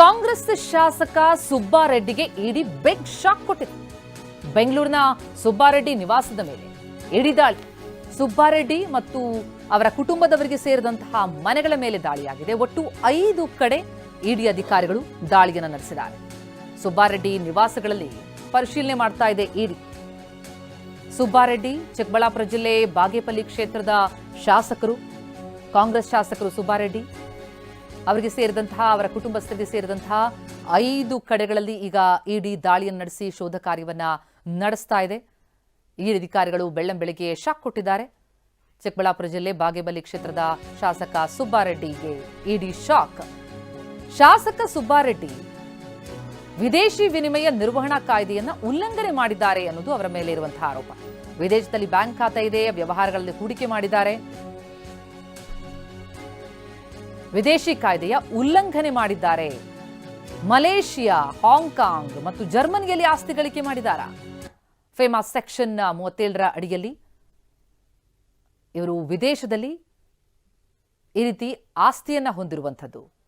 ಕಾಂಗ್ರೆಸ್ ಶಾಸಕ ಸುಬ್ಬಾರೆಡ್ಡಿಗೆ ಇಡಿ beg shock ಕೊಟ್ಟಿದೆ. ಬೆಂಗಳೂರಿನ ಸುಬ್ಬಾರೆಡ್ಡಿ ನಿವಾಸದ ಮೇಲೆ ಇಡಿ ದಾಳಿ. ಸುಬ್ಬಾರೆಡ್ಡಿ ಮತ್ತು ಅವರ ಕುಟುಂಬದವರಿಗೆ ಸೇರಿದಂತಹ ಮನೆಗಳ ಮೇಲೆ ದಾಳಿಯಾಗಿದೆ. ಒಟ್ಟು ಐದು ಕಡೆ ಇಡಿ ಅಧಿಕಾರಿಗಳು ದಾಳಿಯನ್ನು ನಡೆಸಿದ್ದಾರೆ. ಸುಬ್ಬಾರೆಡ್ಡಿ ನಿವಾಸಗಳಲ್ಲಿ ಪರಿಶೀಲನೆ ಮಾಡ್ತಾ ಇದೆ ಇಡಿ. ಸುಬ್ಬಾರೆಡ್ಡಿ, ಚಿಕ್ಕಬಳ್ಳಾಪುರ ಜಿಲ್ಲೆ ಬಾಗೇಪಲ್ಲಿ ಕ್ಷೇತ್ರದ ಶಾಸಕರು, ಕಾಂಗ್ರೆಸ್ ಶಾಸಕರು ಸುಬ್ಬಾರೆಡ್ಡಿ ಅವರಿಗೆ ಸೇರಿದಂತಹ, ಅವರ ಕುಟುಂಬಸ್ಥರಿಗೆ ಸೇರಿದಂತಹ ಐದು ಕಡೆಗಳಲ್ಲಿ ಈಗ ಇಡಿ ದಾಳಿಯನ್ನು ನಡೆಸಿ ಶೋಧ ಕಾರ್ಯವನ್ನ ನಡೆಸ್ತಾ ಇದೆ. ಈ ಅಧಿಕಾರಿಗಳು ಬೆಳ್ಳಂಬೆಳಗ್ಗೆ ಶಾಕ್ ಕೊಟ್ಟಿದ್ದಾರೆ. ಚಿಕ್ಕಬಳ್ಳಾಪುರ ಜಿಲ್ಲೆ ಬಾಗೇಬಲ್ಲಿ ಕ್ಷೇತ್ರದ ಶಾಸಕ ಸುಬ್ಬಾರೆಡ್ಡಿಗೆ ಇಡಿ ಶಾಕ್. ಶಾಸಕ ಸುಬ್ಬಾರೆಡ್ಡಿ, ವಿದೇಶಿ ವಿನಿಮಯ ನಿರ್ವಹಣಾ ಕಾಯ್ದೆಯನ್ನು ಉಲ್ಲಂಘನೆ ಮಾಡಿದ್ದಾರೆ ಅನ್ನೋದು ಅವರ ಮೇಲೆ ಇರುವಂತಹ ಆರೋಪ. ವಿದೇಶದಲ್ಲಿ ಬ್ಯಾಂಕ್ ಖಾತೆ ಇದೆ, ವ್ಯವಹಾರಗಳಲ್ಲಿ ಹೂಡಿಕೆ ಮಾಡಿದ್ದಾರೆ. ವಿದೇಶಿ ಕಾಯ್ದೆಯ ಉಲ್ಲಂಘನೆ ಮಾಡಿದ್ದಾರೆ. ಮಲೇಷಿಯಾ ಹಾಂಗ್ಕಾಂಗ್ ಮತ್ತು ಜರ್ಮನಿಯಲ್ಲಿ ಆಸ್ತಿ ಗಳಿಕೆ ಮಾಡಿದಾರ. ಫೇಮಸ್ ಸೆಕ್ಷನ್ ಮೂವತ್ತೇಳರ ಅಡಿಯಲ್ಲಿ ಇವರು ವಿದೇಶದಲ್ಲಿ ಈ ರೀತಿ ಆಸ್ತಿಯನ್ನ ಹೊಂದಿರುವಂಥದ್ದು.